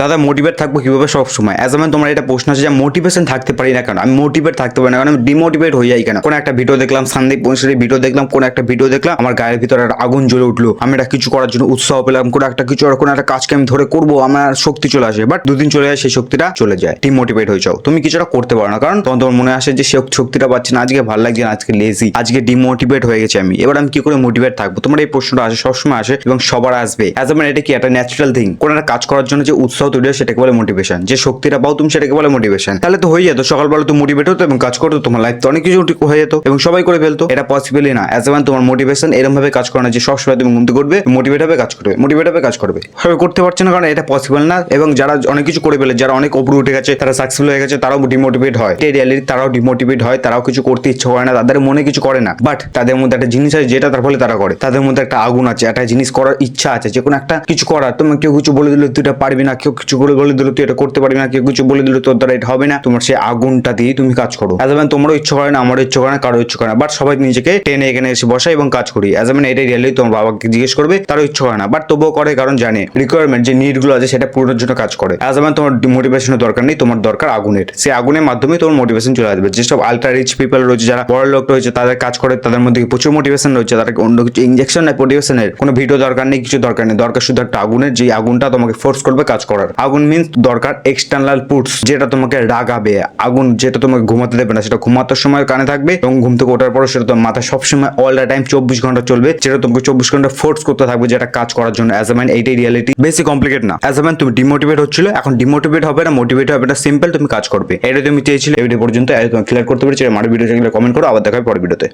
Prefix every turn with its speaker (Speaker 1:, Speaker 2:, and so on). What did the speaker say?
Speaker 1: দাদা মোটিভেট থাকব কীভাবে? সব সময়। অ্যাজ আমি তোমার এটা প্রশ্ন আছে যে মোটিভেশন থাকতে পারি না কেন? আমি মোটিভেট থাকতে পারি না কারণ আমি ডিমোটিভেট হয়ে যাই কেন? কোন একটা ভিডিও দেখলাম সন্দীপ বংশের ভিডিও দেখলাম, কোন একটা ভিডিও দেখলাম, আমার গায়ের ভিতরে একটা আগুন জ্বলে উঠল। আমি এটা কিছু করার জন্য উৎসাহ পেলাম, কোনো একটা কিছু কোনো একটা কাজকে আমি ধরে করব, আমার শক্তি চলে আসে। বাট দুদিন চলে যায়, সেই শক্তিটা চলে যায়। ডিমোটিভেট হয়ে যাও। তুমি কিছুটা করতে পারো না, কারণ তখন তোমার মনে আসে যে, সে শক্তিটা পাচ্ছে না। আজকে ভালো লাগছে না, আজকে লেজি আজকে ডিমোটিভেট হয়ে গেছে আমি। এবার আমি কি করে মোটিভেট থাকব? তোমার এই প্রশ্নটা আসে, সবসময় আসে এবং সবার আসবে। অ্যাজ মানে এটা কি একটা ন্যাচারাল থিং কোনো একটা কাজ করার জন্য যে উৎসাহ তৈরি হয় সেটাকে বলে মোটিভেশন যে শক্তিটা পাও তুমি সেটাকে বলে মোটিভেশন তাহলে তো হয়ে যেত। সকালবেলা তো মোটিভেট হতো এবং কাজ করতো, তোমার লাইফ তো অনেক কিছু হয়ে যেত। এবং সবাই করে ফেলতো। এটা পসিবলই না। অ্যাজ মানে তোমার মোটিভেশন এরকম ভাবে কাজ করে না যে সবসময় তুমি ঘুমতে করবে মোটিভেট হবে, কাজ করবে। মোটিভেট হবে, কাজ করবে। হবে করতে পারছে না কারণ এটা পসিবল না। এবং যারা অনেক কিছু করে ফেলে, যারা অনেক উপরে উঠে গেছে, তারা সাকসেসফুল হয়ে গেছে, তারাও ডিমোটিভেট হয়। এই রিয়ালিটি তারাও ডিমোটিভেট হয়, তারাও কিছু করতে ইচ্ছা করে না, তাদের মনে কিছু করে না। বাট তাদের মধ্যে একটা জিনিস আছে, যেটা তার ফলে তারা করে। তাদের মধ্যে একটা আগুন আছে, একটা জিনিস করার ইচ্ছা আছে। যে কোনো একটা কিছু করার তোমার কেউ কিছু বলে দিল, তুই এটা পারবি না, কেউ কিছু করে বলে দিল, তুই এটা করতে পারবি না, কেউ কিছু বলে দিল, তোর দ্বারা এটা হবে না। তোমার সেই আগুনটা দিয়ে তুমি কাজ করো। অ্যাজ মানে তোমারও ইচ্ছা করে না, আমারও ইচ্ছা করে না কারও ইচ্ছা করে না। বাট সবাই নিজেকে টেনে এখানে এসে বসা এবং কাজ করি। অ্যাজ মানে এটাই রিয়ালিটি তোমার বাবাকে জিজ্ঞেস করবে, তারও ইচ্ছা করে না। বাট তবুও করে, কারণ জানে রিকোয়ারমেন্ট যে নিডগুলো আছে, সেটা পূরণের জন্য কাজ করে। অ্যাজ মানে তোমার মোটিভেশনের দরকার নেই, তোমার দরকার আগুনের। সেই আগুনের মাধ্যমে তোমার মোটিভেশন চলে আসবে। যেসব আলট্রা রিচ পিপল রয়েছে, যারা বড় লোক রয়েছে, তাদের কাজ করে, তাদের মধ্যে প্রচুর মোটিভেশন রয়েছে তাদের অন্য কিছু ইঞ্জেকশন নেই মোটিভেশনের কোনো ভিডিও দরকার নেই, কিছু দরকার নেই। দরকার শুধু একটা আগুনের যে আগুনটা তোমাকে ফোর্স করবে, কাজ করার। আগুন মিন্স দরকার এক্সটার্নাল পুটস যেটা তোমাকে রাগাবে। আগুন যেটা তোমাকে ঘুমাতে দেবে না, সেটা ঘুমানোর সময় কানে থাকবে এবং ঘুম থেকে ওঠার পর সেটা তোমার মাথা সবসময় অল দ্য টাইম চব্বিশ ঘণ্টা চলবে, যেটা তোমাকে চব্বিশ ঘণ্টা ফোর্স করতে থাকবে যেটা কাজ করার জন্য। অ্যাজ ম্যান এইটাই রিয়ালিটি বেশি কমপ্লিকেট না। অ্যাজ ম্যান তুমি ডিমোটিভেট হচ্ছিল, এখন ডিমোটিভেট হবে না মোটিভেট হবে না সিম্পল তুমি কাজ করবে। এটা তুমি চেয়েছিলে ভিডিও পর্যন্ত তুমি ক্লিয়ার করতে পেরেছি। আমার ভিডিও কমেন্ট করো, আবার দেখা হবে পরের ভিডিওতে